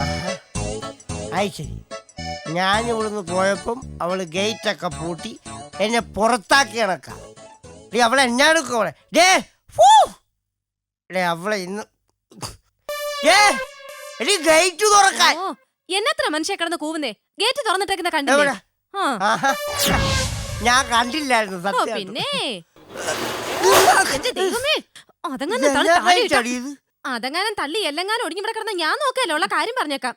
ആഹാ. ഞാൻ ഇവിടുന്ന് പോയപ്പം അവൾ ഗേറ്റ് ഒക്കെ പൂട്ടി എന്നെ പുറത്താക്കി കണക്കാ ഡേ അവളെ അവളെ ഡേ അവളെ ഇന്ന് ഡേ എടി ഗേറ്റ് തുറക്കാൻ. എന്നത്ര മനുഷ്യ കിടന്ന് കൂവുന്നേ? ഗേറ്റ് തുറന്നിട്ടേക്കുന്ന ആഹാ. ഞാൻ കണ്ടില്ലായിരുന്നു സത്യം പിന്നെ? എന്റെ ദൈവമേ. അതങ്ങനെ തള്ളി താഴെ ഇട്ടോ. അതെങ്ങാനും തള്ളി എല്ലെങ്ങാനും ഒടിഞ്ഞു ഇവിടെ കിടന്ന ഞാൻ നോക്കാലോ ഉള്ള കാര്യം പറഞ്ഞേക്കാം.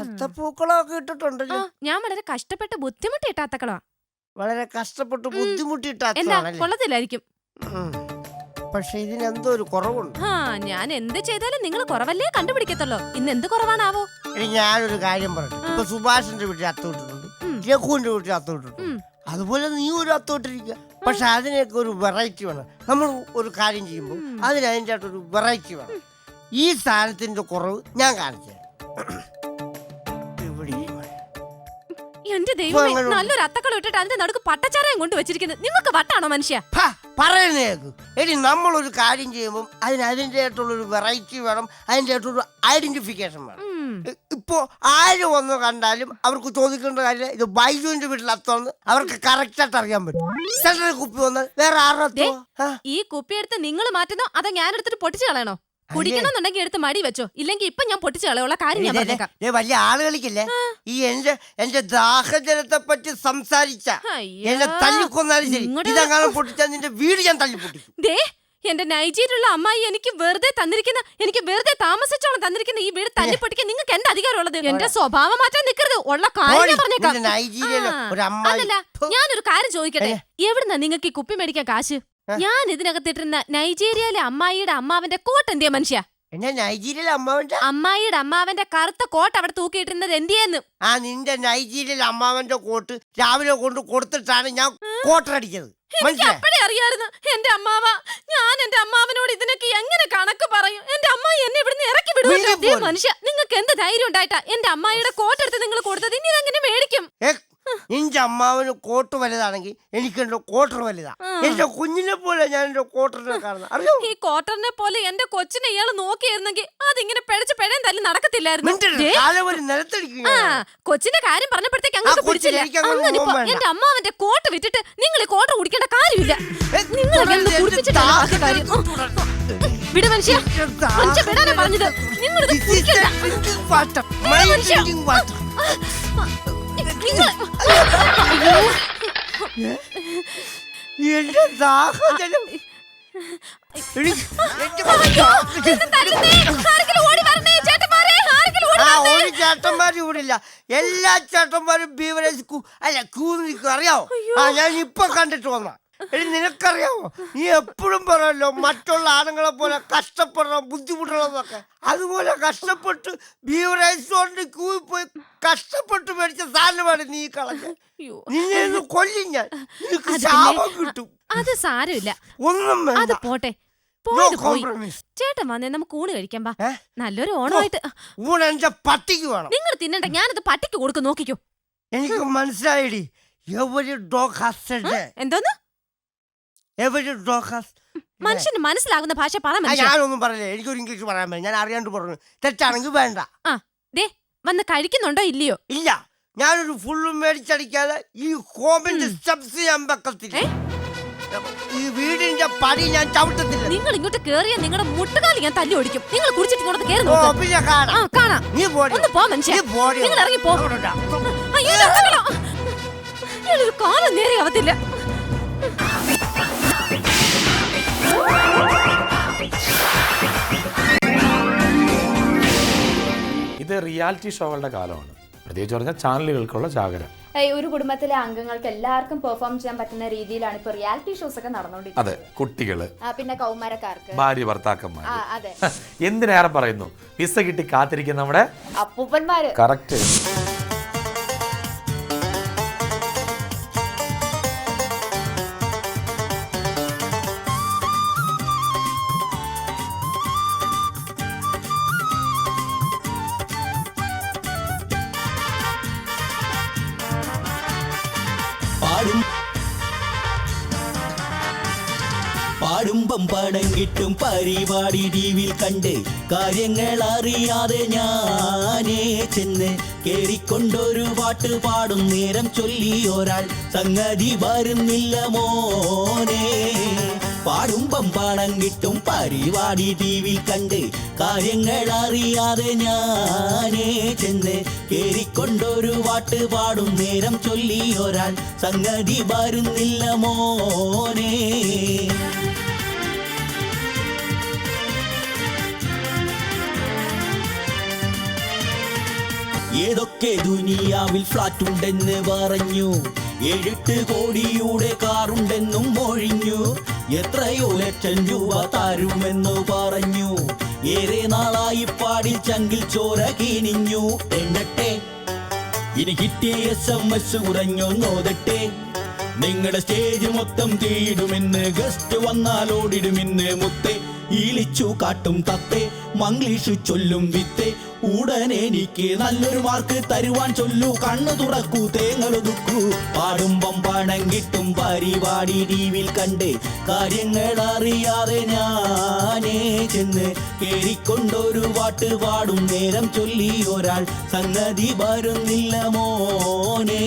അത്തപ്പൂക്കളമൊക്കെ ആ. ഇട്ടിട്ടുണ്ടല്ലോ. ഞാൻ വളരെ കഷ്ടപ്പെട്ട് ബുദ്ധിമുട്ടി ഇട്ടാത്തക്കളാ. വളരെ കഷ്ടപ്പെട്ട് ബുദ്ധിമുട്ടി എന്താ കൊള്ളത്തില്ലായിരിക്കും. പക്ഷെ ഇതിനെന്തോ ഒരു കുറവുണ്ട്. ആ ഞാൻ എന്ത് ചെയ്താലും നിങ്ങൾ കുറവല്ലേ കണ്ടുപിടിക്കത്തുള്ളൂ. ഇന്ന് എന്ത് കുറവാണാവോ? ഞാനൊരു കാര്യം പറഞ്ഞു ഇപ്പൊ സുഭാഷിന്റെ വീട്ടിൽ അത്തോട്ടിട്ടുണ്ട് വീട്ടിൽ അത്തോട്ടിട്ടുണ്ട് ഉം. അതുപോലെ നീ ഒരു അത്തോട്ടിരിക്കുക പക്ഷെ അതിനൊക്കെ ഒരു വെറൈറ്റി വേണം. നമ്മൾ ഒരു കാര്യം ചെയ്യുമ്പോൾ. അതിന് അതിന്റെ ഒരു വെറൈറ്റി വേണം. ഈ സാധനത്തിന്റെ കുറവ് ഞാൻ കാണിച്ചു. എന്റെ നല്ലൊരു അത്തക്കള ഇട്ടിട്ട് അതിന്റെ നടുക്ക് പട്ടച്ചാരയും കൊണ്ട് വെച്ചിരിക്കുന്നത്. നിങ്ങൾക്ക് വട്ടാണോ മനുഷ്യ? പറയുന്നേക്ക് എടി നമ്മളൊരു കാര്യം ചെയ്യുമ്പോൾ അതിന് അതിന്റെ വെറൈറ്റി വേണം. അതിന്റെ ഐഡന്റിഫിക്കേഷൻ വേണം. ഇപ്പോ ആര് വന്ന് കണ്ടാലും അവർക്ക് ചോദിക്കേണ്ട കാര്യം ഇത് ബൈജുവിന്റെ വീട്ടിൽ അത്തോന്ന് അവർക്ക് കറക്റ്റ് ആയിട്ട് അറിയാൻ പറ്റും. സെൻട്രൽ കുപ്പി വന്നാൽ വേറെ ആരുടെ ഈ കുപ്പി എടുത്ത് നിങ്ങൾ മാറ്റുന്നോ? അതോ ഞാൻ എടുത്തിട്ട് പൊട്ടിച്ചു കളയണോ? കുടിക്കണമെന്നുണ്ടെങ്കിൽ എടുത്ത് മടി വെച്ചോ. ഇല്ലെങ്കിൽ ഇപ്പൊ ഞാൻ പൊട്ടിച്ചു കളയുള്ള. കാര്യം ഞാൻ പറഞ്ഞേക്കാം. വലിയ ആളുകളിക്കില്ലേ? ഈ എന്റെ എന്റെ ദാഹജലത്തെ പറ്റി സംസാരിച്ച. എന്നെ തല്ലിക്കൊന്നാലും ശരി. ഇതെങ്ങാനും പൊട്ടിച്ചാൽ നിന്റെ വീട് ഞാൻ തല്ലി പൊട്ടിച്ചു ദേ എന്റെ നൈജീരിയുള്ള അമ്മായി എനിക്ക് വെറുതെ തന്നിരിക്കുന്ന എനിക്ക് വെറുതെ താമസിച്ചോളം തന്നിരിക്കുന്ന ഈ വീട് തല്ലിപ്പൊട്ടിക്കാൻ നിങ്ങൾക്ക് എന്താ അധികാരമുള്ളത്? എന്റെ സ്വഭാവം മാറ്റാൻ നിൽക്കരുത് ഉള്ള കാര്യം പറഞ്ഞേക്കാം. അല്ലല്ല. ഞാനൊരു കാര്യം ചോദിക്കട്ടെ. എവിടുന്നാ നിങ്ങൾക്ക് ഈ കുപ്പി മേടിക്കാൻ കാശ്? ഞാൻ ഇതിനകത്തിട്ടിരുന്ന നൈജീരിയയിലെ അമ്മായിയുടെ അമ്മാവന്റെ കോട്ട് എന്തിയ മനുഷ്യ. എന്നെ നൈജീരിയൽ അമ്മാവന്റെ അമ്മായിയുടെ അമ്മാവന്റെ കറുത്ത കോട്ട് അവിടെ തൂക്കിയിട്ടിരുന്നത് എന്തിയെന്ന്? ആ നിന്റെ നൈജീരിയൽ അമ്മാവന്റെ കോട്ട് രാവിലെ കൊണ്ട് കൊടുത്തിട്ടാണ് ഞാൻ മനസ്സിലായോ? അപ്പഴേ അറിയായിരുന്നു എന്റെ അമ്മാവ ഞാൻ എന്റെ അമ്മാവനോട് ഇതിനൊക്കെ എങ്ങനെ കണക്ക് പറയും? എന്റെ അമ്മായി എന്നെ ഇവിടുന്ന് ഇറക്കി വീട്ടിൽ വിടും പോര്. മനുഷ്യ നിങ്ങൾക്ക് എന്ത് ധൈര്യം ഉണ്ടായിട്ടാ? എന്റെ അമ്മായിയുടെ കോട്ടെടുത്ത് നിങ്ങൾ കൊടുത്തത് ഇനി ഇതെങ്ങനെ മേടിക്കും? നിന്റെ അമ്മാവന് കോട്ട് വലുതാണെങ്കിൽ എനിക്ക് എന്റെ കോട്ടർ വലുതാ എന്റെ കുഞ്ഞിനെ പോലെ ഞാൻ എന്റെ കോട്ടറിനെ കാണുന്നത് അറിയോ? ഈ കോട്ടറിനെ പോലെ എന്റെ കൊച്ചിനെ ഇയാൾ നോക്കിയിരുന്നെങ്കിൽ അതിങ്ങനെ പിഴച്ച് പിഴയും തല്ലി നടക്കത്തില്ലായിരുന്നു. കൊച്ചിന്റെ കാര്യം പറഞ്ഞപ്പോഴത്തേക്ക് പിടിച്ചില്ല. അങ്ങനെ. എന്റെ അമ്മാവന്റെ കോട്ട് വിറ്റിട്ട് നിങ്ങൾ ഈ കോട്ടർ കുടിക്കേണ്ട കാര്യമില്ല. നിങ്ങൾ വിട മനുഷ്യ. മനുഷ്യ വിടാനാ പറഞ്ഞത്. നിങ്ങളിത് കുടിക്കണ്ട. മനുഷ്യ. എന്റെ ദാഹജലം എടി, ആ. ഒരു ചേട്ടന്മാരും ഇവിടെ ഇല്ല. എല്ലാ ചേട്ടന്മാരും ബീവറേജ് അല്ല അറിയാവോ? ആ ഞാൻ ഇപ്പൊ കണ്ടിട്ട് വന്ന എടി നിനക്കറിയാമോ നീ എപ്പോഴും പറയല്ലോ മറ്റുള്ള ആണുങ്ങളെ പോലെ കഷ്ടപ്പെടണം ബുദ്ധിമുട്ടുള്ളതൊക്കെ. അതുപോലെ കഷ്ടപ്പെട്ട് ബീവറേജ് കൊണ്ട് പോയി കഷ്ടപ്പെട്ട് മേടിച്ച സാധനമാണ് നീ കളഞ്ഞ. നിന്നെ ഒന്ന് കൊല്ലും ഞാൻ. നിനക്ക് ശാപം കിട്ടും. അത് സാരമില്ല. ഒന്നും അത് പോട്ടെ. ചേട്ടൻ വന്നേ നമുക്ക് ഊണ് കഴിക്കാൻ പാ നല്ലൊരു ഓണമായിട്ട്. ഊണ് എന്റെ പട്ടിക്ക് വേണം. നിങ്ങൾ തിന്നണ്ട ഞാനത് പട്ടിക്ക് കൊടുക്കും നോക്കിക്കോ. എനിക്ക് മനസ്സിലായിടി. എവരി ഡോഗ് എന്തോന്ന്? എവരി ഡോഗ് ഹാസ് മനുഷ്യന് മനസ്സിലാകുന്ന ഭാഷ പറ മനുഷ്യ. ഞാനൊന്നും പറഞ്ഞില്ല. എനിക്കൊരു ഇംഗ്ലീഷ് പറയാൻ പറ്റും ഞാൻ അറിയാണ്ട് പറഞ്ഞു. തെറ്റാണെങ്കിൽ വേണ്ട. ആ ദേ വന്ന് കഴിക്കുന്നുണ്ടോ ഇല്ലയോ? ഇല്ല. ഞാനൊരു ഫുള്ള് മേടിച്ചടിക്കാതെ ഈ ഹോമിന്റെ സ്റ്റെപ്സ് ഞാൻ വെക്കത്തില്ല. ഈ വീടിന്റെ പടി ഞാൻ ചവിട്ടത്തില്ല. നിങ്ങൾ ഇങ്ങോട്ട് കേറിയ നിങ്ങളുടെ മുട്ടുകാലി ഞാൻ തല്ലി ഓടിക്കും. നിങ്ങൾ കുടിച്ചിട്ട് ഇങ്ങോട്ട് കേറി ഓ നോക്ക് പിന്നെ ആ കാണാം. കാണാം നീ പോടി. ഒന്ന് പോ മനുഷ്യ. നീ പോടി. നിങ്ങൾ ഇറങ്ങി പോ. അയ്യോ ഇത് ഞാൻ ഇയാളൊരു കാലം നേരെ ആവത്തില്ല ഇത് റിയാലിറ്റി ഷോകളുടെ കാലമാണ്. പ്രത്യേകിച്ച് പറഞ്ഞാൽ ചാനലുകൾക്കുള്ള ജാഗരം. ഒരു കുടുംബത്തിലെ അംഗങ്ങൾക്ക് എല്ലാവർക്കും പെർഫോം ചെയ്യാൻ പറ്റുന്ന രീതിയിലാണ് ഇപ്പൊ റിയാലിറ്റി ഷോസ് ഒക്കെ നടന്നുകൊണ്ടിരിക്കുന്നത്. അതെ കുട്ടികൾ. പിന്നെ കൗമാരക്കാർക്ക്. ഭാര്യ ഭർത്താക്കന്മാർ അതെ. എന്തിനേറെ പറയുന്നു? വിസ കിട്ടി കാത്തിരിക്കുന്ന നമ്മുടെ അപ്പൂപ്പന്മാര്. കറക്റ്റ് പരിപാടി ടിവിയിൽ കണ്ട് കാര്യങ്ങൾ അറിയാതെ ഞാനേ ചെന്ന് കേറിക്കൊണ്ടൊരു പാട്ട് പാടും. നേരം ചൊല്ലി ഒരാൾ സംഗതി വരുന്നില്ല മോനെ. പാടുമ്പം പണം കിട്ടും. പരിപാടി ടിവിയിൽ കണ്ട് കാര്യങ്ങൾ അറിയാതെ ഞാനേ ചെന്ന് കേറിക്കൊണ്ടൊരു പാട്ട് പാടും. നേരം ചൊല്ലി ഒരാൾ സംഗതി വരുന്നില്ല മോനെ. ഏതൊക്കെ ദുനിയാവിൽ ഫ്ലാറ്റ് ഉണ്ടെന്ന് പറഞ്ഞു? എഴുട്ട് കോടിയുടെ കാറുണ്ടെന്നും ഒഴിഞ്ഞു എത്രയോ ലക്ഷം രൂപ തരുമെന്നു പറഞ്ഞു. ഏറെ നാളായി പാടിൽ ചങ്കിൽ ചോര കീനിഞ്ഞു. എണ്ണട്ടെ ഇനി കിട്ടിയ എസ് എം എസ് കുറഞ്ഞു നോതട്ടെ. നിങ്ങളുടെ സ്റ്റേജ് മൊത്തം തീയിടുമെന്ന് ഗസ്റ്റ് വന്നാൽ ഓടിടുമെന്ന് മുത്തെ. ഈളിച്ചു കാട്ടും തത്തെ മംഗ്ലീഷു ചൊല്ലും വിത്തെ. ഉടനെ എനിക്ക് നല്ലൊരു മാർക്ക് തരുവാൻ ചൊല്ലു. കണ്ണു തുറക്കൂ തേങ്ങളൊതുക്കൂ പാടുമ്പം പണം കിട്ടും പരിപാടി ടിവിയിൽ കണ്ട് കാര്യങ്ങൾ അറിയാതെ ഞാനേ ചെന്ന് കേറിക്കൊണ്ടൊരു പാട്ട് പാടും. നേരം ചൊല്ലി ഒരാൾ സംഗതി വരുന്നില്ല മോനേ.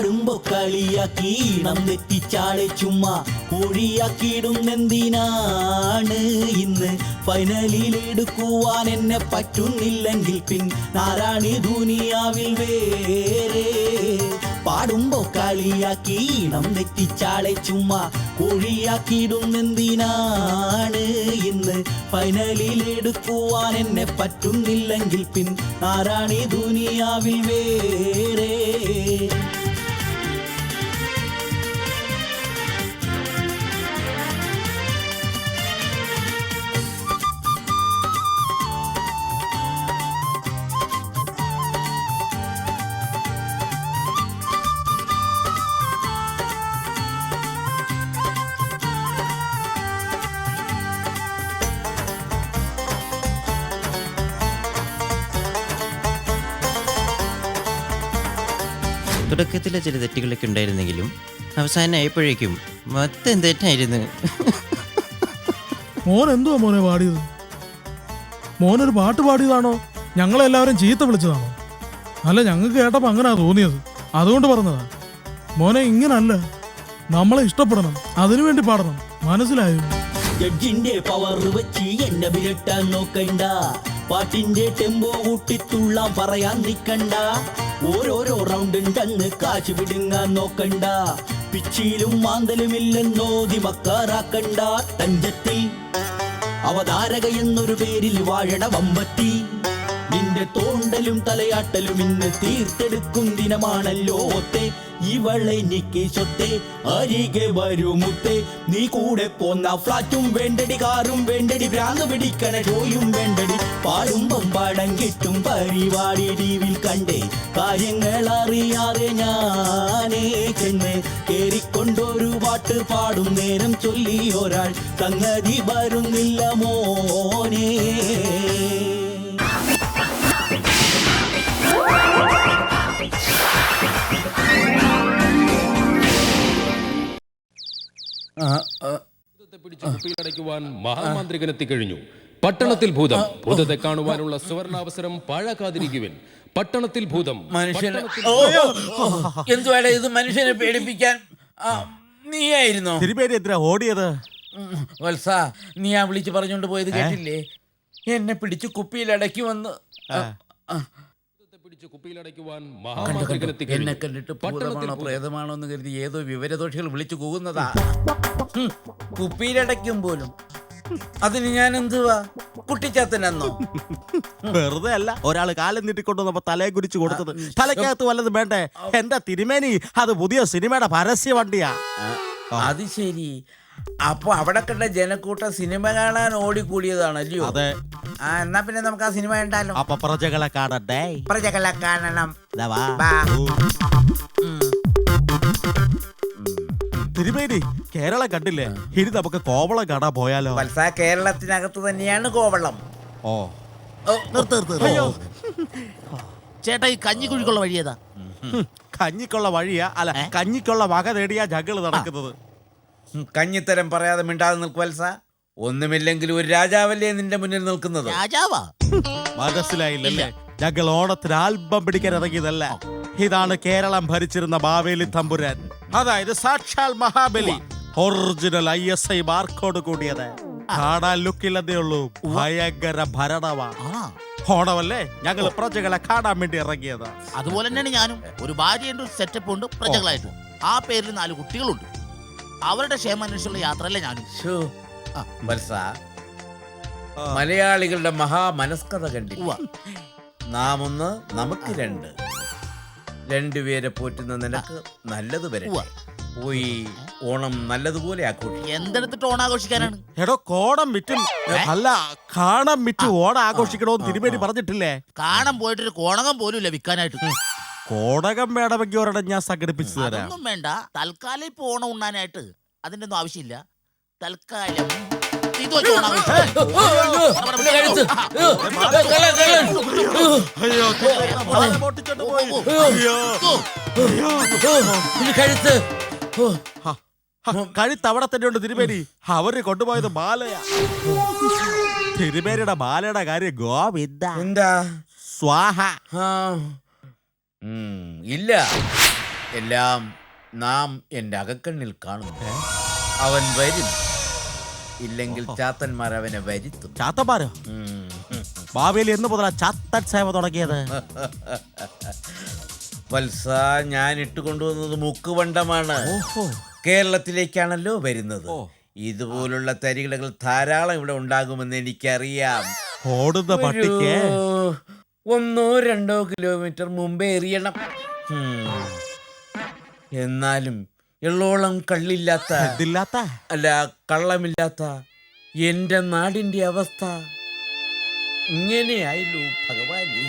പാടുമ്പോ കളിയാക്കി ഇണം തെറ്റിച്ചാളെ ചുമ്മാ കോഴിയാക്കിയിടുന്നെന്തിനാണ് ഇന്ന്? ഫൈനലിൽ എടുക്കുവാൻ എന്നെ പറ്റുന്നില്ലെങ്കിൽ പിൻ നാരാണി ദുനിയാവിൽ വേറെ. പാടുമ്പോ കളിയാക്കി ഇണം തെറ്റിച്ചാളെ ചുമ്മാ കോഴിയാക്കിയിടുന്നെന്തിനാണ് ഇന്ന്? ഫൈനലിൽ എടുക്കുവാൻ എന്നെ പറ്റുന്നില്ലെങ്കിൽ പിൻ നാരാണി ദുനിയാവിൽ വേറെ. തുടക്കത്തിലെ ചില തെറ്റുകളൊക്കെ ഉണ്ടായിരുന്നെങ്കിലും അവസാനം ആയപ്പോഴേക്കും മൊത്തം തെറ്റായിരുന്നു. മോൻ എന്തുവാ മോനെ പാടിയത്? മോനൊരു പാട്ട് പാടിയതാണോ? ഞങ്ങളെല്ലാവരും ചീത്ത വിളിച്ചതാണോ? അല്ല ഞങ്ങൾക്ക് കേട്ടപ്പോ അങ്ങനെയാ തോന്നിയത്. അതുകൊണ്ട് പറഞ്ഞതാ. മോനെ ഇങ്ങനല്ല. നമ്മളെ ഇഷ്ടപ്പെടണം. അതിനു വേണ്ടി പാടണം. മനസ്സിലായോ? ജഡ്ജിന്റെ പവർ വെച്ച് എന്നെ വിരട്ടാൻ നോക്കണ്ട. പാട്ടിന്റെ ടെമ്പോ കൂട്ടിത്തുള്ളാൻ പറയാൻ നിക്കണ്ട ഓരോരോ റൗണ്ടും തന്നെ കാശ് വിടുങ്ങാൻ നോക്കണ്ട. പിച്ചിയിലും മാന്തലുമില്ലെന്നോതി മക്കാറാക്കണ്ട തഞ്ചത്തിൽ. അവതാരക എന്നൊരു പേരിൽ വാഴണ വമ്പത്തി. നിന്റെ തോണ്ടലും തലയാട്ടലും ഇന്ന് തീർത്തെടുക്കും ദിനമാണല്ലോ ഒത്തെ. ഇവളെ നിക്ക് സ്വത്തെ അരികെ വരുമുത്തെ നീ കൂടെ പോന്ന ഫ്ലാറ്റും വേണ്ടടി കാറും വേണ്ടടി ഭ്രാന്ത് പിടിക്കണ ഷോയും വേണ്ടടി. പാടുമ്പം പാടം കിട്ടും പരിപാടി ടിവിൽ കണ്ടേ. കാര്യങ്ങൾ അറിയാതെ ഞാനേ ചെന്ന് കേറിക്കൊണ്ടൊരു പാട്ട് പാടും നേരം ചൊല്ലി ഒരാൾ. സംഗതി വരുന്നില്ല മോനേ. പിടിച്ച് കുപ്പിയിലടയ്ക്കുവാൻ മഹാമാന്ത്രികൻ എത്തിക്കഴിഞ്ഞു പട്ടണത്തിൽ ഭൂതം. ഭൂതത്തെ കാണുവാനുള്ള സുവർണാവസരം പാഴാക്കാതിരിക്കുവിൻ. പട്ടണത്തിൽ ഭൂതം. മനുഷ്യനെ എന്തുവാടെ ഇത് മനുഷ്യനെ പേടിപ്പിക്കാൻ? ആ, നീയായിരുന്നോ? തിരുമേനി എന്തിനാ ഓടിയത്? വത്സ നീ ആ വിളിച്ച് പറഞ്ഞോണ്ട് പോയത് കേട്ടില്ലേ? എന്നെ പിടിച്ച് കുപ്പിയിൽ അടക്കി വന്ന് ആ, ആ, എന്നെ കണ്ടിട്ട് ഭൂതമാണോ ഭൂതം. പ്രേതമാണോ എന്ന് കരുതി ഏതോ വിവരദോഷികൾ വിളിച്ചു കൂകുന്നതാ. കുപ്പിയിലടയ്ക്കും പോലും. അതിന് ഞാൻ എന്തുവാ കുട്ടിച്ചാത്തനെന്നോ വെറുതെ അല്ല ഒരാൾ കാലം നീട്ടിക്കൊണ്ടുവന്നപ്പോ തലയെ കുരിച്ചു കൊടുത്തത്. തലക്കകത്ത് വല്ലതും വേണ്ടേ? എന്റെ തിരുമേനി അത് പുതിയ സിനിമയുടെ പരസ്യ വണ്ടിയാ. അത് ശരി. അപ്പൊ അവിടെ കണ്ട ജനക്കൂട്ടം സിനിമ കാണാൻ ഓടിക്കൂടിയതാണ് അല്ലയോ? അതെ. ആ എന്നാ പിന്നെ നമുക്ക് ആ സിനിമ കണ്ടാലോ? അപ്പൊ പ്രജകളെ കാണണ്ടേ? പ്രജകളെ കാണണം. ദാ വാ. വാ. തിരുമേനി കേരളം കണ്ടില്ലേ? ഇനി നമുക്ക് കോവളം കാണാൻ പോയാലോ? വത്സ കേരളത്തിനകത്ത് തന്നെയാണ് കോവളം. ഓ. ഓ നിർത്ത് നിർത്ത്. ചേട്ടാ ഈ കഞ്ഞിക്കുഴിക്കുള്ള വഴി ഏതാ കഞ്ഞിക്കുള്ള വഴിയാ? അല്ല കഞ്ഞിക്കുള്ള വക തേടിയാ ജഗൾ നടക്കുന്നത്. കഞ്ഞിത്തരം പറയാതെ മിണ്ടാതെ നിൽക്കുവൽസ വത്സ ഒന്നുമില്ലെങ്കിലും ഒരു രാജാവല്ലേ നിന്റെ മുന്നിൽ നിൽക്കുന്നത്? രാജാവാ. മനസ്സിലായില്ലല്ലേ? ഞങ്ങൾ ഓണത്തിന് ആൽബം പിടിക്കാൻ ഇറങ്ങിയതല്ല? ഇതാണ് കേരളം ഭരിച്ചിരുന്ന ബാവേലി തമ്പുരാൻ. അതായത് സാക്ഷാൽ Mahabali. Original I S I മാർക്കോട് കൂടിയത്. കാണാൻ ലുക്കില്ലെന്നേ ഉള്ളൂ. ഭയങ്കര ഭരണവാ ആ. ഓണമല്ലേ? ഞങ്ങൾ പ്രജകളെ കാണാൻ വേണ്ടി ഇറങ്ങിയത്. അതുപോലെ തന്നെയാണ് ഞാനും. ഒരു ഭാര്യയുണ്ട് ഒരു സെറ്റപ്പ് ഉണ്ട് പ്രജകളായിട്ടും. ആ പേരിൽ നാല് കുട്ടികളുണ്ട്. അവരുടെ ക്ഷേമാന്വേഷണമുള്ള യാത്രയല്ലേ ഞാനും. ശ്ശോ. ആ. വത്സ മലയാളികളുടെ മഹാമനസ്കത കണ്ടില്ല? ഉവ്വ. നാം ഒന്ന് നമുക്ക് രണ്ട്. രണ്ടുപേരെ പോറ്റുന്ന നിനക്ക് നല്ലത് ഉവ്വ. പോയി ഓണം നല്ലതുപോലെ ആഘോഷിക്കും. എന്തെടുത്തിട്ട് ഓണാഘോഷിക്കാനാണ് എടോ കോണം വിറ്റും അല്ല കാണം വിറ്റ് ഓണം ആഘോഷിക്കണോന്ന് തിരുമേനി പറഞ്ഞിട്ടില്ലേ? കാണാൻ പോയിട്ടൊരു കോണകം പോലും ഇല്ല വിൽക്കാനായിട്ട് കോടകം വേണമെങ്കിൽ ഒരെണ്ണം ഞാൻ സംഘടിപ്പിച്ചു തരാം അതൊന്നും വേണ്ട തൽക്കാലം ഇപ്പൊ ഓണം ഉണ്ണാനായിട്ട് അതിന്റെ ഒന്നും ആവശ്യമില്ല തൽക്കാലം ഇത് വെച്ച് ഓണാഘോഷിക്കാം. അയ്യോ വളരെ പൊട്ടിച്ചോണ്ട് പോയി. അയ്യോ കഴുത്ത് ഹ, ഹ, കഴുത്ത് അവിടെ തന്നെ ഉണ്ട് തിരുമേനി അവർ കൊണ്ടുപോയത് മാലയാ തിരുമേനിയുടെ മാലയുടെ കാര്യം ഗോവിന്ദ എന്താ സ്വാഹ ആ. ഇല്ല. എല്ലാം നാം എന്റെ അകക്കണ്ണിൽ കാണുന്നു. അവൻ വരും. ഇല്ലെങ്കിൽ ചാത്തന്മാർ അവനെ വരുത്തും. ചാത്തന്മാരോ? ബാബയിൽ എന്ന് മുതലാ ചാത്തൻ സേവ തുടങ്ങിയത്. വത്സ ഞാൻ ഇട്ടുകൊണ്ടുവന്നത് മുക്കുവണ്ടമാണ് കേരളത്തിലേക്കാണല്ലോ വരുന്നത്. ഇതുപോലുള്ള തരികളകൾ ധാരാളം ഇവിടെ ഉണ്ടാകുമെന്ന് എനിക്കറിയാം. ഓടുന്ന പട്ടിക്ക്. ഒന്നോ രണ്ടോ കിലോമീറ്റർ മുമ്പേ എറിയണം. എന്നാലും എള്ളോളം കള്ളില്ലാത്ത ഇതില്ലാത്ത? അല്ല കള്ളമില്ലാത്ത എന്റെ നാടിന്റെ അവസ്ഥ ഇങ്ങനെയായില്ലോ ഭഗവാനെ.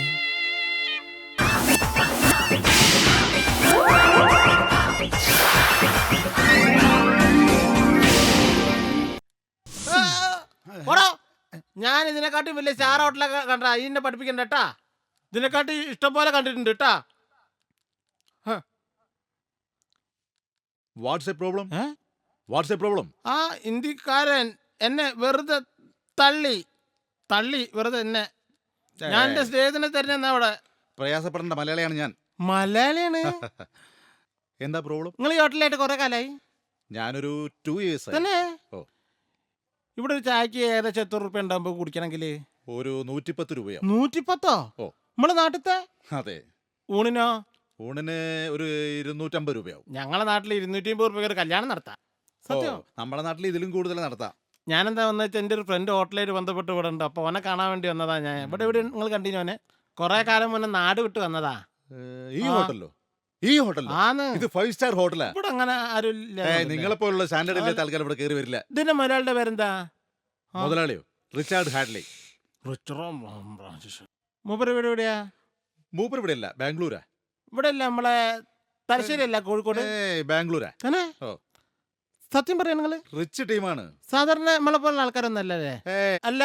ഞാൻ ഇതിനെക്കാട്ടും വലിയ സ്റ്റാർ ഹോട്ടലൊക്കെ കണ്ട ഇതിനെ പഠിപ്പിക്കണ്ട കേട്ടാ. ഇതിനെക്കാട്ടി ഇഷ്ടം പോലെ കണ്ടിട്ടുണ്ട് കേട്ടാ what's a problem? What's a problem? ആ ഇന്ത്യക്കാരൻ എന്നെ വെറുതെ തള്ളി. തള്ളി വെറുതെ എന്നെ. ഞാൻ എന്റെ സ്നേഹത്തിനെ തരുന്ന അവിടെ പ്രയാസപ്പെടേണ്ട മലയാളിയാണ് ഞാൻ. മലയാളിയാണ്? എന്താ പ്രോബ്ലം? നിങ്ങൾ ഈ ഹോട്ടലായിട്ട് കുറെ കാലായി? ഞാനൊരു ടു ഇയേഴ്സ് തന്നെ. ഇവിടെ ഒരു ചായക്ക് ഏകദേശം എത്ര റുപ്യ ഉണ്ടാകുമ്പോ കുടിക്കണമെങ്കിൽ ഒരു നൂറ്റിപ്പത്ത് രൂപയോ നൂറ്റിപ്പത്തോ? ഓ. നമ്മളെ നാട്ടിലത്തെ അതെ. ഊണിനോ ഊണിന് ഒരു ഇരുന്നൂറ്റമ്പത് രൂപയാവും. ഞങ്ങളെ നാട്ടിൽ ഇരുന്നൂറ്റി അമ്പത് രൂപയ്ക്ക് ഒരു കല്യാണം നടത്താം. സത്യം? നമ്മുടെ നാട്ടിൽ ഇതിലും കൂടുതൽ നടത്താം. ഞാനെന്താ വന്നു വെച്ചാൽ എന്റെ ഒരു ഫ്രണ്ട് ഹോട്ടലായിട്ട് ബന്ധപ്പെട്ട് ഇവിടെ ഉണ്ട്. അപ്പോൾ ഓനെ കാണാൻ വേണ്ടി വന്നതാ ഞാൻ. ഇവിടെ ഇവിടെ നിങ്ങൾ കണ്ടിന്യൂ ഓനെ? കുറെ കാലം മുന്നേ നാട് വിട്ട് വന്നതാ. ഈ ഹോട്ടലോ ഹോട്ടലിലോ? ഈ ഹോട്ടൽ ഇത് ഫൈവ് സ്റ്റാർ ഹോട്ടലാ? ഇവിടെ അങ്ങനെ ആരും ഇല്ല. ഏ നിങ്ങളെ പോലുള്ള സ്റ്റാൻഡേർഡ് തൽക്കാലം ഇവിടെ കയറി വരില്ല. ഇതിന്റെ മുതലാളിയുടെ പേരെന്താ? മുതലാളിയോ? Richard Hadley. എവിടെയാ? മൂപ്പർ ഇവിടെ അല്ല ബാംഗ്ലൂരാ. ഇവിടെ അല്ല നമ്മളെ തലശ്ശേരി അല്ല കോഴിക്കോട്. ഏ ബാംഗ്ലൂരാ. തന്നെ ഓ. സത്യം പറയാ നിങ്ങൾ. റിച്ച് ടീമാണ് സാധാരണ നമ്മളെ പോലുള്ള ആൾക്കാരൊന്നും അല്ലല്ലേ അല്ല?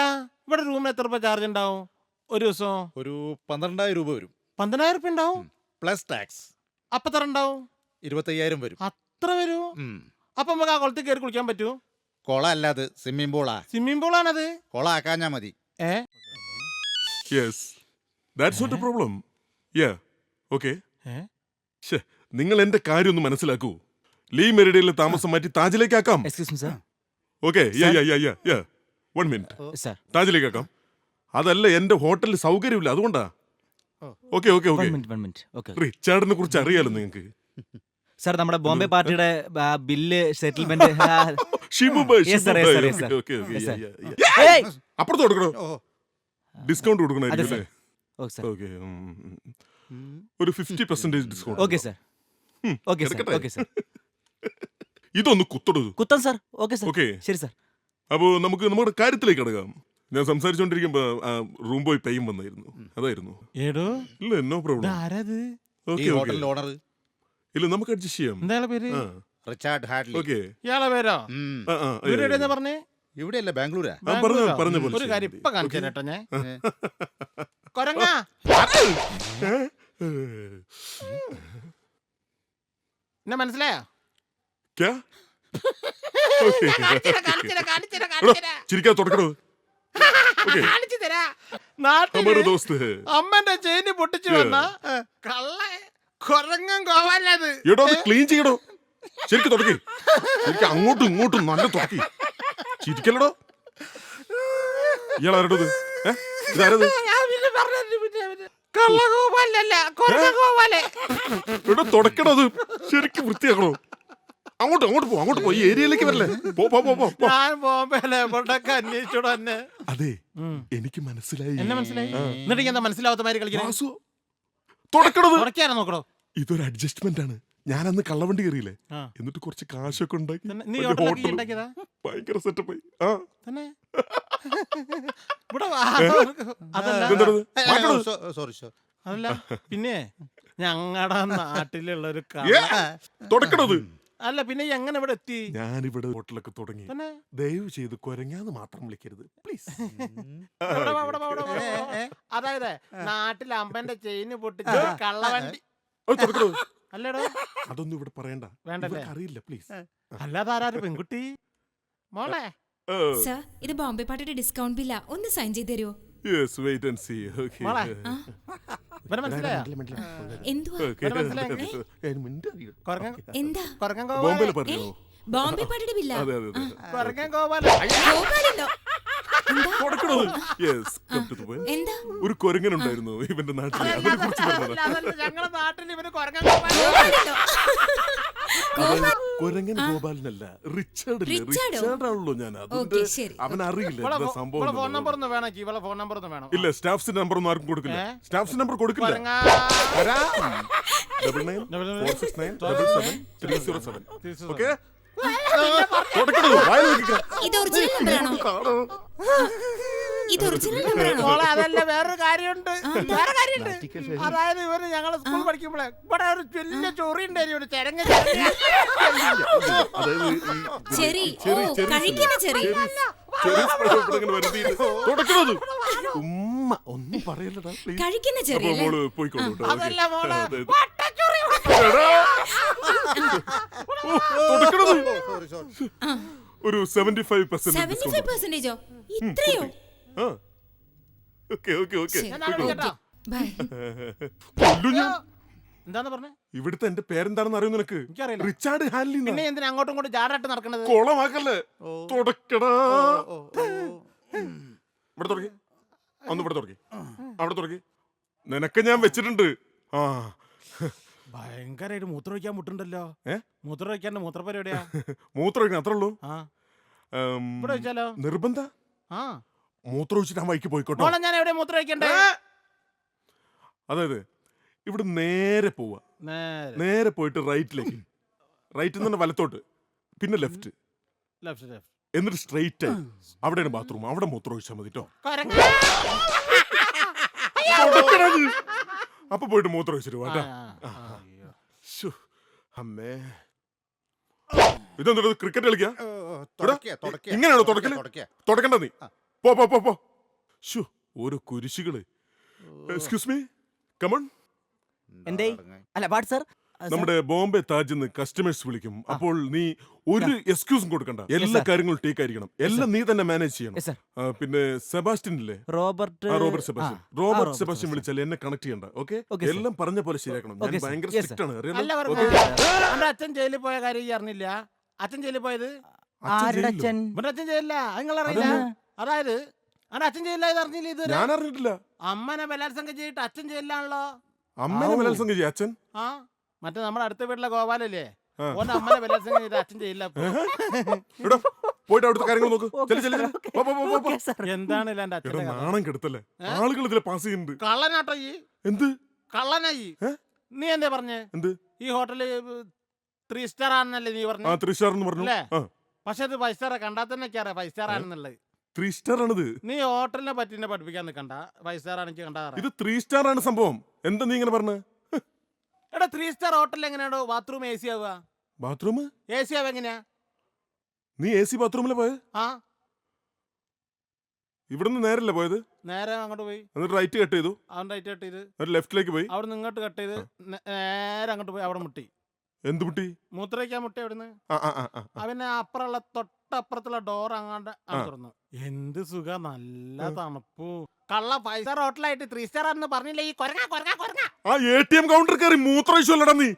ഇവിടെ റൂമിന് എത്ര രൂപ ചാർജ് ഉണ്ടാവും? ഒരു ദിവസം? ഒരു പന്ത്രണ്ടായിരം രൂപ വരും. പന്ത്രണ്ടായിരം രൂപ ഉണ്ടാവും? പ്ലസ് ടാക്സ് അപ്പൊ എത്ര ഉണ്ടാവും? ഇരുപത്തയ്യായിരം വരും. അത്ര വരൂ? ഉം. അപ്പൊ നമുക്ക് ആ കുളത്തിൽ കയറി കുളിക്കാൻ പറ്റൂ? കൊള അല്ലാതെ സ്വിമ്മിംഗ് പൂളാ സ്വിമ്മിംഗ് പൂളാണത് കൊള ആക്കാഞ്ഞാ മതി. ഏ? Yes that's not a problem yeah okay ഏ? നിങ്ങൾ എന്റെ കാര്യം ഒന്ന് മനസ്സിലാക്കൂ. ലീ മെറിഡയിലെ താമസം മാറ്റി താജിലേക്ക് ആക്കാം excuse me sir okay yeah yeah yeah yeah yeah one minute sir താജിലേക്ക് ആക്കാം അതല്ല എന്റെ ഹോട്ടലിൽ സൗകര്യമില്ല. അതുകൊണ്ടാ. Okay okay one okay minute one minute okay റിച്ചാർഡിനെ കുറിച്ച് അറിയാലോ നിങ്ങൾക്ക്? സർ നമ്മുടെ ബോംബെ പാർട്ടിയുടെ ആ, bill settlement Shibu Yes, sir, yes, sir, yes, sir. Okay Yes, sir. അപ്പുറത്ത് കൊടുക്കണോ? ഡിസ്കൗണ്ട് അതെ കൊടുക്കണായിരിക്കും അല്ലേ ഓക്കെ സർ ഓക്കെ ഒരു fifty percentage discount okay sir okay sir എടുക്കട്ടെ? ഓക്കെ സർ ഇതൊന്ന് കുത്തടു കുത്താം സാർ ഓക്കെ സാർ ഓക്കെ ശരി സാർ അപ്പോൾ നമുക്ക് നമ്മുടെ കാര്യത്തിലേക്ക് കിടക്കാം. ഞാൻ സംസാരിച്ചുകൊണ്ടിരിക്കുമ്പോ റൂം ബോയ് പെയ്യും വന്നായിരുന്നു. അതായിരുന്നു. ഏടോ? ഇല്ല നോ പ്രോബ്ലം ആരത്? ഓക്കെ ഓക്കെ ഓണർ ഇല്ല നമുക്ക് അഡ്ജസ്റ്റ് ചെയ്യാം. എന്താ പേര്? Richard Hadley. ഓക്കെ ഇയാളെ പേരോ? ഉം. ആ ആ ഇവർ എവിടെയാ പറഞ്ഞേ? ഇവിടെയല്ല ബാംഗ്ലൂരാ. ആ, പറഞ്ഞോ, ബാംഗ്ലൂരോ? പറഞ്ഞ പോലെ ഒരു കാര്യം ഇപ്പൊ കാണിച്ചു. കേട്ടോ ഞാൻ. കൊരങ്ങ. എന്നെ മനസ്സിലായോ? ക്യാ? Okay. കാണിച്ചുതരാം, കാണിച്ചുതരാം, കാണിച്ചുതരാം, എടോ, കാണിച്ചുതരാം. ചിരിക്കാൻ തുടക്കണോ ഓക്കെ. കാണിച്ചു തരാ. ഹമാരെ നാട്ടിൽ ദോസ്ത്. ഹേ അമ്മന്റെ ചെയിന് പൊട്ടിച്ചു. വന്ന കള്ള കൊരങ്ങൻ കോവല്ലത്. എടോ അത് ക്ലീൻ ചെയ്യടോ. ശരിക്കും തുടക്കി. ശരിക്കും അങ്ങോട്ടും ഇങ്ങോട്ടും നല്ല തുടക്കി. ചിരിക്കലടോ ഇയാളാരടത് ഏ? ഇതാരത്? ഞാൻ കോവല്ലേ തുടക്കണത് ശരിക്കും വൃത്തിയാക്കണോ? അങ്ങോട്ട് അങ്ങോട്ട് പോ അങ്ങോട്ട് പോ ഈ ഏരിയയിലേക്ക് വരല്ലേ? പോ പോ പോ പോ, ഞാൻ ബോംബെയിലെ എവിടൊക്കെ അന്വേഷിച്ചോടോ എന്നെ അതെ എനിക്ക് മനസ്സിലായി. എന്നെ മനസ്സിലായി? എന്നിട്ട് എന്താ മനസ്സിലാവാത്ത മാതിരി കളിക്കുന്നത് തുടക്കണത്. തുറക്കാനോ നോക്കണോ ഇതൊരു അഡ്ജസ്റ്റ്മെന്റ് ആണ്. ഞാൻ അന്ന് കള്ളവണ്ടി കയറിയില്ലേ? ആ. എന്നിട്ട് കുറച്ച് കാശൊക്കെ ഉണ്ടാക്കി തന്നെ- നീ. ഉണ്ടാക്കിയതാ? ഭയങ്കര ആ. തന്നെ? ഇവിടെ വാ. അതല്ല. ഇതെന്താണത്? Sorry sorry. അതല്ല. പിന്നെ ഞങ്ങളുടെ നാട്ടിലുള്ള ഒരു ഏ, തുടക്കണത്. അല്ല പിന്നെ എങ്ങനെ ഇവിടെ എത്തി? ഞാനിവിടെ ഹോട്ടലൊക്കെ തുടങ്ങി. തന്നെ? ദയവ് ചെയ്ത് കൊരങ്ങാന്ന് മാത്രം വിളിക്കരുത്. പ്ലീസ്. ഇവിടെ വാ, ഇവിടെ വാ, ഇവിടെ വാ, ഇവിടെ വാ. അതായത് നാട്ടിൽ അമ്പന്റെ ചെയിന് പൊട്ടിച്ച് കള്ളവണ്ടി. അല്ലേടോ? അതൊന്നും ഇവിടെ പറയണ്ട. വേണ്ടല്ലേ? അറിയില്ല പ്ലീസ് അല്ലാതെ ആരാരും പെൺകുട്ടി? മോളെ? സർ ഇത് ബോംബെ പാട്ടിന്റെ ഡിസ്കൗണ്ട് ബില്ല. ഒന്ന് സൈൻ ചെയ്ത് തരുമോ yes wait and see okay മോളെ? ഇവനെ മനസ്സിലായോ? എന്തുവാ? ഇവനെ മനസ്സിലായോ? കൊരങ്ങൻ എന്താ? പറഞ്ഞോ? ബോംബെ പാട്ടിയുടെ ബില്ല അതെ അതെ അതെ. കൊരങ്ങൻ കോവാല ഗോപാലുണ്ടോ തുടക്കണത് yes come to the point എന്താ? ഒരു കൊരങ്ങൻ ഉണ്ടായിരുന്നു ഇവന്റെ നാട്ടിൽ അതിനെ കുറിച്ച് പറഞ്ഞതാ. അതല്ല നാട്ടിൽ ഇവന് കൊരങ്ങൻ ഗോപാലുണ്ടോ ഗോപാലനല്ല റിച്ചാർഡ് റിച്ചാർഡോ? റിച്ചാർഡ് ഞാൻ. അതുകൊണ്ട് ഓക്കേ, ശരി. അവൻ അറിയില്ല എന്താ സംഭവം ഇവളെ ഫോൺ എന്നുള്ളത്. നമ്പർ ഒന്ന് വേണം ഇവളെ ഫോൺ നമ്പർ ഒന്ന് വേണം. ഇല്ല സ്റ്റാഫ്സിന്റെ നമ്പർ ഒന്നും ആർക്കും കൊടുക്കില്ല. ഏ? സ്റ്റാഫ്സിന്റെ നമ്പർ കൊടുക്കില്ല. കൊരങ്ങാ. Double nine double four six nine double seven three zero seven okay ഇത് ഒറിജിനൽ നമ്പറാണോ? ഇത് ഒറിജിനൽ നമ്പറാണോ? മോളെ അതല്ല വേറൊരു കാര്യമുണ്ട്. വേറെ കാര്യമുണ്ട്. അതായത് ഇവർ ഞങ്ങളെ സ്കൂൾ പഠിക്കുമ്പോഴേ ഇവിടെ ഒരു വലിയ ചൊറി ഉണ്ടായിരുന്നു ഒരു ചെരങ്ങ ചെറി. ഓ കഴിക്കുന്ന ചെറി ചെറിയ തുടക്കണത് ഉമ്മ ഒന്നും പറയല്ലടാ. കഴിക്കുന്ന ചെറി അപ്പൊ അല്ലേ? മോൾ പോയിക്കോളൂ കേട്ടോ. അതല്ല. മോളെ. വട്ടച്ചൊറി എടാ. തുടക്കണത് സോറി ഒരു seventy five percent seventy five പെർസെന്റേജോ ഇത്രയോ? Okay okay okay. ഞാൻ നാളെ വിളിക്കട്ടോ ബൈ. കൊല്ലു ഞാൻ. എന്താന്ന് പറഞ്ഞേ? ഇവിടുത്തെ എന്റെ പേരെന്താണെന്ന് അറിയോ നിനക്ക്? എനിക്കറിയില്ല. റിച്ചാർഡ് ഹാൻലി പിന്നെ എന്തിനാ അങ്ങോട്ടും ഇങ്ങോട്ടും ജാടായിട്ട് നടക്കണത്? കോളമാക്കല്ലേ? തുടക്കടാ. ഇവിടെ തുടങ്ങി. ഒന്ന് ഇവിടെ തുടങ്ങി. അവിടെ തുടങ്ങി. നിനക്ക് ഞാൻ വെച്ചിട്ടുണ്ട്. ആ. ഭയങ്കരമായിട്ട് മൂത്രമൊഴിക്കാൻ മുട്ടുണ്ടല്ലോ. ഏ? മൂത്രമൊഴിക്കാണ്ട് മൂത്രപ്പരിപാടിയാ മൂത്രം അത്രേ ഉള്ളൂ? ആ. ഉം, ഇവിടെ വെച്ചാലോ? നിർബന്ധ? ആ. മൂത്രം ഒഴിച്ചിട്ട് ആ വഴിക്ക് പോയിക്കോട്ടോ. മോളെ ഞാൻ എവിടെ മൂത്രമൊഴിക്കണ്ടേ അതായത് ഇവിടെ നേരെ പോവാ. നേരെ. നേരെ പോയിട്ട് റൈറ്റിലേക്ക്. റൈറ്റിൽ നിന്ന് വലത്തോട്ട്. പിന്നെ ലെഫ്റ്റ്. Left left. എന്നിട്ട് സ്ട്രെയിറ്റ് അവിടെയാണ് ബാത്റൂം അവിടെ മൂത്രം ഒഴിച്ചാൽ മതി കേട്ടോ അപ്പൊ പോയിട്ട് മൂത്രം ഒഴിച്ചിട്ട് വാട്ടാ ആ, ആ, അയ്യോ. ശ്ശോ, അമ്മേ. ഇതെന്തോ ക്രിക്കറ്റ് കളിക്കാ? തുടക്കിയ തുടക്കിയ. ഇങ്ങനെയാണോ തുടക്കൽ? തുടക്കണ്ട നീ. പോ പോ പോ പോ. ഷോ ഓരോ കുരിശുകൾ. എക്സ്ക്യൂസ് മീ കമൺ എന്തേ? അല്ല വാട്ട് സാർ നമ്മുടെ ബോംബെ താജിൽ നിന്ന് കസ്റ്റമേഴ്സ് വിളിക്കും അപ്പോൾ നീ ഒരു എക്സ്ക്യൂസും കൊടുക്കണ്ട. എല്ലാ കാര്യങ്ങളും ടേക്ക് ആയിരിക്കണം. എല്ലാം നീ തന്നെ മാനേജ് ചെയ്യണം. Yes, sir. ആ, പിന്നെ സെബാസ്റ്റ്യൻ ഇല്ലേ റോബർട്ട് ആ, Robert Sebastian. Robert Sebastian Sebastian വിളിച്ചാൽ എന്നെ കണക്ട് ചെയ്യണ്ട. Okay Okay, sir. എല്ലാം പറഞ്ഞ പോലെ ശരിയാക്കണം. ഞാൻ sir. ഭയങ്കര Yes, സ്ട്രിക്റ്റ് ആണ്. അല്ല പറഞ്ഞ Okay? അച്ഛൻ ജയിലിൽ പോയ കാര്യം ഈ അറിഞ്ഞില്ല. അച്ഛൻ ജയിലിൽ പോയത്? അച്ഛൻ ആരുടെ ജയിലിലോ? അച്ഛൻ? ഇവിടെ അച്ഛൻ ജയിലില്ല നിങ്ങൾ അറിയില്ല അതെന്നാ? അതായത് അച്ഛൻ ജയിലില്ല ഇത് അറിഞ്ഞില്ല ഇത് ഞാൻ അറിഞ്ഞിട്ടില്ല. അമ്മനെ ബലാത്സംഗം ചെയ്തിട്ട് അച്ഛൻ ജയിലിലാണല്ലോ. അമ്മേനെ. ബലാത്സംഗം ചെയ്യ അച്ഛൻ? ആ. മറ്റേ നമ്മുടെ അടുത്ത വീട്ടിലെ ഗോപാലല്ലേ. ഓന്റെ അമ്മനെ ബലാത്സംഗം അച്ഛൻ ജയിലില്ല എടാ പോയിട്ട് അവിടുത്തെ കാര്യങ്ങൾ നോക്ക്. ചെല്ലു ചെല്ലു ചെല്ലു. പോ, പോ, പോ, പോ, പോ. എന്താണ് ഇല്ല എന്റെ എടാ അച്ഛന്റെ കഥ? നാണം കെടുത്തല്ലേ? ആളുകൾ ഇതിലെ പാസ് ചെയ്യുന്നുണ്ട്. കള്ളനാട്ടോ ഈ. എന്ത്? കള്ളനായി. ഏ? നീ എന്തേ പറഞ്ഞേ? എന്ത്? ഈ ഹോട്ടലിൽ ത്രീ സ്റ്റാർ ആണെന്നല്ലേ നീ ആ പറഞ്ഞു ത്രീ സ്റ്റാർ എന്ന് പറഞ്ഞു. അല്ലേ? ആ. പക്ഷെ അത് ഫൈവ് സ്റ്റാർ കണ്ടാൽ തന്നെ അറിയാം. ഫൈവ് സ്റ്റാർ ആണെന്നുള്ളത്. ത്രീ സ്റ്റാർ ആണിത്? നീ ഹോട്ടലിനെ പറ്റി എന്നെ പഠിപ്പിക്കാൻ നിൽക്കണ്ട ഫൈവ് സ്റ്റാർ ആണെങ്കിൽ കണ്ടാ ഇത് ത്രീ സ്റ്റാർ ആണ് സംഭവം. എന്താ നീ ഇങ്ങനെ പറഞ്ഞ? എടാ ത്രീ സ്റ്റാർ ഹോട്ടലിൽ എങ്ങനെയാണോ ബാത്റൂം എ സി ആവുക. ബാത്റൂം എ സി ആവുക എങ്ങനെയാ? നീ എ സി ബാത്റൂമിൽ പോയത് ആ. ഇവിടുന്ന് നേരല്ലേ പോയത്? നേരെ അങ്ങോട്ട് പോയി. എന്നിട്ട് റൈറ്റ് കട്ട് ചെയ്തു. അവൻ റൈറ്റ് കട്ട് ചെയ്ത്. എന്നിട്ട് ലെഫ്റ്റിലേക്ക് പോയി. അവിടെ നിന്ന് ഇങ്ങോട്ട് കട്ട് ചെയ്ത് നേരെ അങ്ങോട്ട് പോയി. അവിടെ മുട്ടി. എന്ത് മുട്ടി? മൂത്രയ്ക്കാൻ മുട്ടി അവിടുന്ന്. അപ്പുറമുള്ള. അവന് അപ്പുറമുള്ള തൊട്ടപ്പുറത്തുള്ള ഡോർ അങ്ങാണ്ട്. തുറന്നു എന്ത് സുഖ നല്ല തണുപ്പു. കള്ള ഫൈവ് സ്റ്റാർ ഹോട്ടലായിട്ട് ത്രീ സ്റ്റാർ ആണെന്ന് പറഞ്ഞില്ലേ? ഈ കൊരങ്ങ കൊരങ്ങ കൊരങ്ങ. ആ എ ടി എം കൗണ്ടർ കയറി മൂത്രമൊഴിച്ചല്ലടാ നീ.